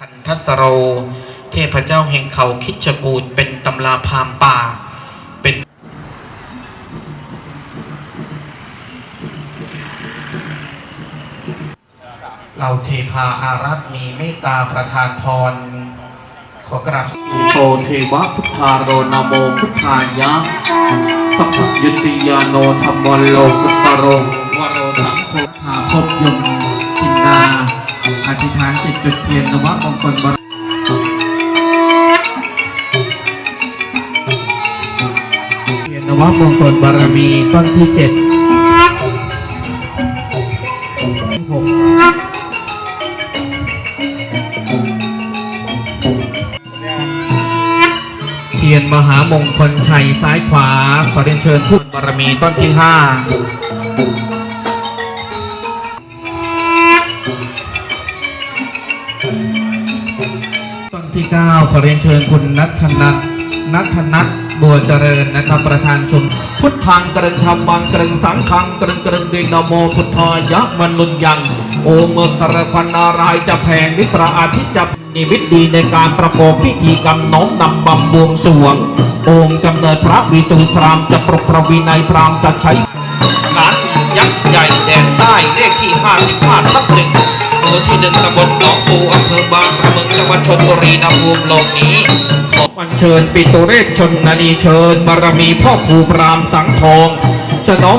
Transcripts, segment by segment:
คันทัสโร เทพเจ้าแห่งเขาคิดจกูดเป็นตำราพามป่า เป็นเราเทพาอารักษ์มีเมตตาประทานพร ขอกราบโตเทวะพุทธาโรนโมพุทธายะ สัพพยุติยาโนธรรมโลกุตตโรวโรสังโฆหาภพยม ธิษฐานจิตจุดเทียนนวมงคลบรเทียนนวมงคลบารมีต้นที่เจ็ดหกเทียนมหามงคลชัยซ้ายขวาขอเรียนเชิญผู้บารมีต้นที่ห้า ที่ 9 ขอเรียนเชิญคุณนัทนัทนัทนัทบัวเจริญนะครับ ประธานชม พุทธังกรึงธรรมังกรึงสังฆังกรึงกรึงดินโมพุทธายะมนุนยัง โอเมกระพันนารายจะแผ่นิตราอาทิตย์จะนิมิตดีในการประกอบพิธีกรรมน้อมนำบำบวงสวง องค์กำเนิดพระวิสุทธรามจะปรกประวินัยพรามจะใช้หลานยักษ์ใหญ่แดนใต้เลขที่ 55ทับหนึ่ง ที่หนึ่งตำบลหนองปูอำเภอบางระเมืองจังหวัดชลบุรีนภูมิโลกนี้ขอวันเชิญปิโตเรศชนนานีเชิญบารมีพ่อครูพรามสังทองจะน้อง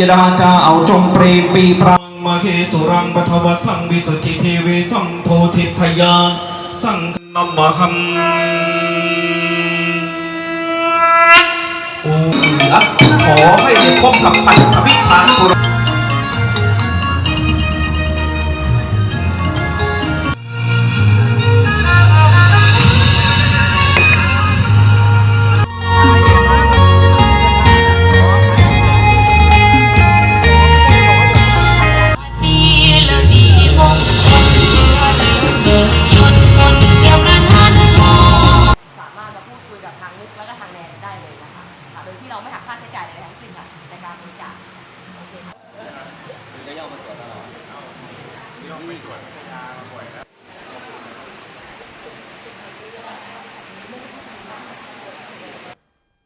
ยดาเจ้าจงเปรมปีพรังมเหสุรังปทวสังวิสุทธิเทเวสังโททิพยาสังนมหัมโอ้ลขอให้ได้พบกับพันธมิตรทางปุร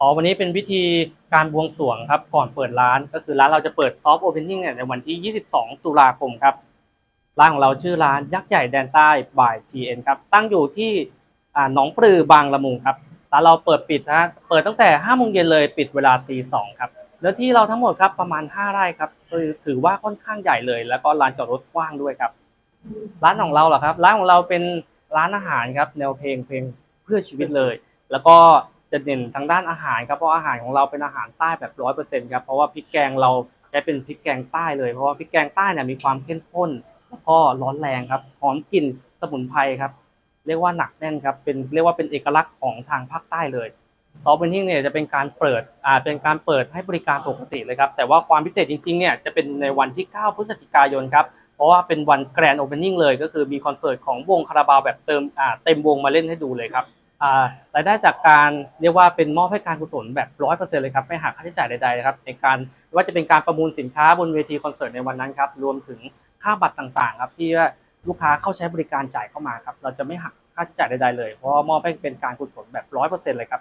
อ๋อวันนี้เป็นพิธีการบวงสรวงครับ ก่อนเปิดร้านก็คือร้านเราจะเปิดซอฟต์โอเพนนิ่งเนี่ยในวันที่ 22 ตุลาคมครับ ร้านของเราชื่อร้านยักษ์ใหญ่แดนใต้บ่าย GN ครับ ตั้งอยู่ที่หนองปลือบางละมุงครับร้านเราเปิดปิดนะเปิดตั้งแต่5โมงเย็นเลยปิดเวลาตี2ครับแล้วที่เราทั้งหมดครับประมาณ 5 ไร่ครับคือถือว่าค่อนข้างใหญ่เลย แล้วก็ลานจอดรถกว้างด้วยครับ ร้านของเราเหรอครับ ร้านของเราเป็นร้านอาหารครับ แนวเพลงเพลงเพื่อชีวิตเลย แล้วก็ จะเด่นทางด้านอาหารครับเพราะอาหารของเราเป็นอาหารใต้แบบร้อยเปอร์เซ็นต์ครับเพราะว่าพริกแกงเราใช้เป็นพริกแกงใต้เลยเพราะว่าพริกแกงใต้เนี่ยมีความเข้มข้นแล้วก็ร้อนแรงครับหอมกลิ่นสมุนไพรครับเรียกว่าหนักแน่นครับเป็นเรียกว่าเป็นเอกลักษณ์ของทางภาคใต้เลยซอฟต์เบนนิ่งเนี่ยจะเป็นการเปิดอ่าเป็นการเปิดให้บริการปกติเลยครับแต่ว่าความพิเศษจริงๆเนี่ยจะเป็นในวันที่ 9 พฤศจิกายนครับเพราะว่าเป็นวันแกรนด์โอเพนนิ่งเลยก็คือมีคอนเสิร์ตของวงคาราบาวแบบเติมอ่าเต็มวงมาเล่นให้ดูเลยครับ รายได้จากการเรียกว่าเป็นมอบให้การกุศลแบบร้อยเปอร์เซ็นต์เลยครับไม่หักค่าใช้จ่ายใดๆนะครับในการว่าจะเป็นการประมูลสินค้าบนเวทีคอนเสิร์ตในวันนั้นครับรวมถึงค่าบัตรต่างๆครับที่ว่าลูกค้าเข้าใช้บริการจ่ายเข้ามาครับเราจะไม่หักค่าใช้จ่ายใดๆเลยเพราะมอบให้เป็นการกุศลแบบร้อยเปอร์เซ็นต์เลยครับ